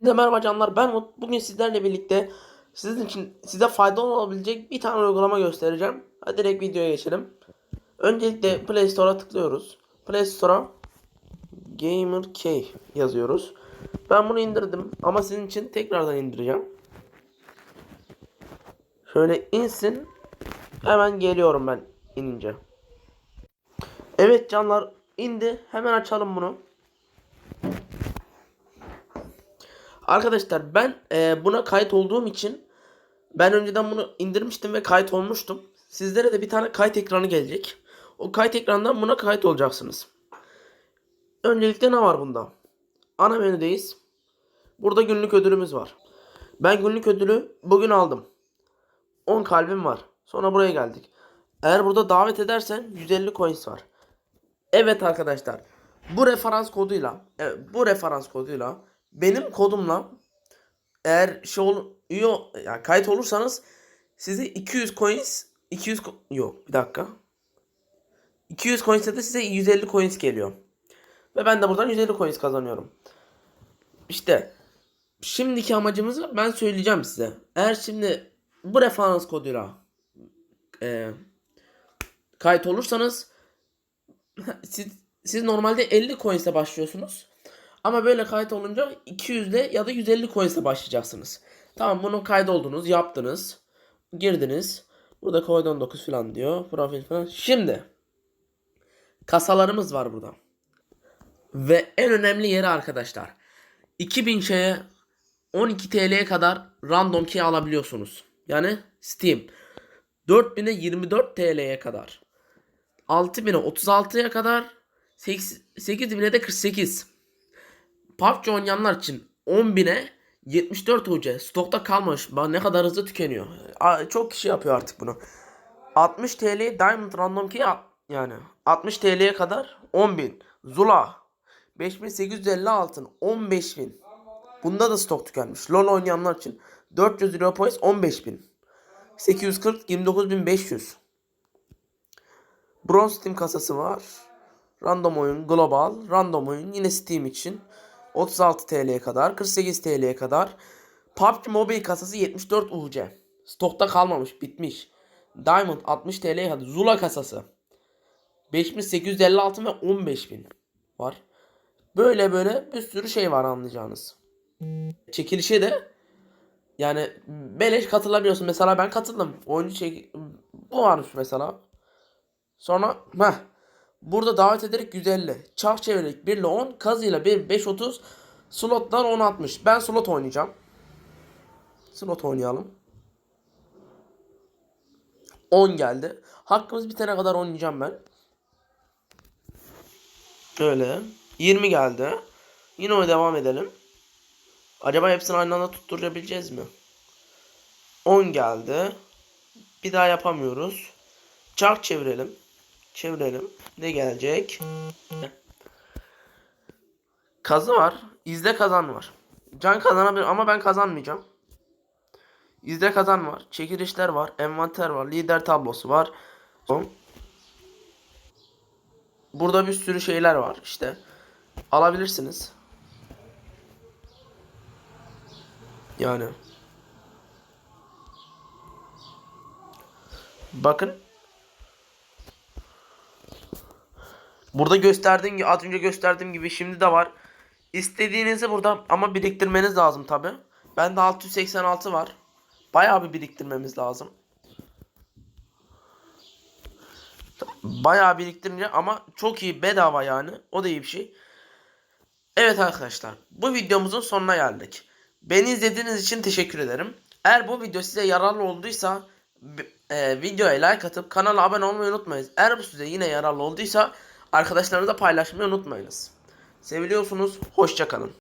Size merhaba canlar ben Umut. Bugün sizlerle birlikte sizin için size faydalı olabilecek bir tane uygulama göstereceğim. Hadi direkt videoya geçelim. Öncelikle Play Store'a tıklıyoruz. Play Store'a GamerK yazıyoruz. Ben bunu indirdim ama sizin için tekrardan indireceğim. Şöyle insin. Hemen geliyorum ben inince. Evet canlar indi. Hemen açalım bunu. Arkadaşlar ben e, buna kayıt olduğum için ben önceden bunu indirmiştim ve kayıt olmuştum. Sizlere de bir tane kayıt ekranı gelecek. O kayıt ekranından buna kayıt olacaksınız. Öncelikle ne var bunda? Ana menüdeyiz. Burada günlük ödülümüz var. Ben günlük ödülü bugün aldım. 10 kalbim var. Sonra buraya geldik. Eğer burada davet edersen 150 coins var. Evet arkadaşlar. Bu referans koduyla, evet, bu referans koduyla benim kodumla eğer şey ol, üye yani kayıt olursanız size 200 coins 200 co- yok bir dakika. 200 coins'e de size 150 coins geliyor. Ve ben de buradan 150 coins kazanıyorum. İşte şimdiki amacımızı ben söyleyeceğim size. Eğer şimdi bu referans koduyla e, kayıt olursanız siz, siz normalde 50 coins'e başlıyorsunuz. Ama böyle kayıt olunca 200'le ya da 150 coins'e başlayacaksınız. Tamam bunu kaydoldunuz, yaptınız. Girdiniz. Burada Covid-19 falan diyor. Profil falan. Şimdi kasalarımız var burada. Ve en önemli yeri arkadaşlar. 2000 şeye 12 TL'ye kadar random key alabiliyorsunuz. Yani Steam. 4000'e 24 TL'ye kadar. 6000'e 36'ya kadar 8000'e de 48. PUBG oynayanlar için 10.000'e 74 UC stokta kalmış. Bak ne kadar hızlı tükeniyor. Çok kişi yapıyor artık bunu. 60 TL Diamond Random Key yani 60 TL'ye kadar 10.000. Zula 5850 altın 15.000. Bunda da stok tükenmiş. LoL oynayanlar için 400 Euro Points 15.000. 840 29500. Bronze Steam kasası var. Random oyun, global, random oyun yine Steam için 36 TL'ye kadar, 48 TL'ye kadar. PUBG Mobile kasası 74 UC. Stokta kalmamış, bitmiş. Diamond 60 TL'ye kadar. Zula kasası 5856 ve 15000 var. Böyle böyle bir sürü şey var anlayacağınız. Çekilişe de yani beleş katılabiliyorsun. Mesela ben katıldım. Oyuncu çek bu varmış mesela. Sonra heh, burada davet ederek 150. Çark çevirerek 1 ile 10. Kazıyla 1 5 30. Slotlar 10 60. Ben slot oynayacağım. Slot oynayalım. 10 geldi. Hakkımız bitene kadar oynayacağım ben. Öyle. 20 geldi. Yine o devam edelim. Acaba hepsini aynı anda tutturabileceğiz mi? 10 geldi. Bir daha yapamıyoruz. Çark çevirelim. Çevirelim. Ne gelecek? Kazı var. İzle kazan var. Can kazanabilir ama ben kazanmayacağım. İzle kazan var. Çekilişler var. Envanter var. Lider tablosu var. Burada bir sürü şeyler var işte. Alabilirsiniz. Yani. Bakın. Burada gösterdiğim gibi az önce gösterdiğim gibi şimdi de var. İstediğinizi burada ama biriktirmeniz lazım tabi. Bende 686 var. Bayağı bir biriktirmemiz lazım. Bayağı biriktirince ama çok iyi bedava yani. O da iyi bir şey. Evet arkadaşlar bu videomuzun sonuna geldik. Beni izlediğiniz için teşekkür ederim. Eğer bu video size yararlı olduysa e, videoya like atıp kanala abone olmayı unutmayınız. Eğer bu size yine yararlı olduysa arkadaşlarınızla paylaşmayı unutmayınız. Seviliyorsunuz. Hoşçakalın.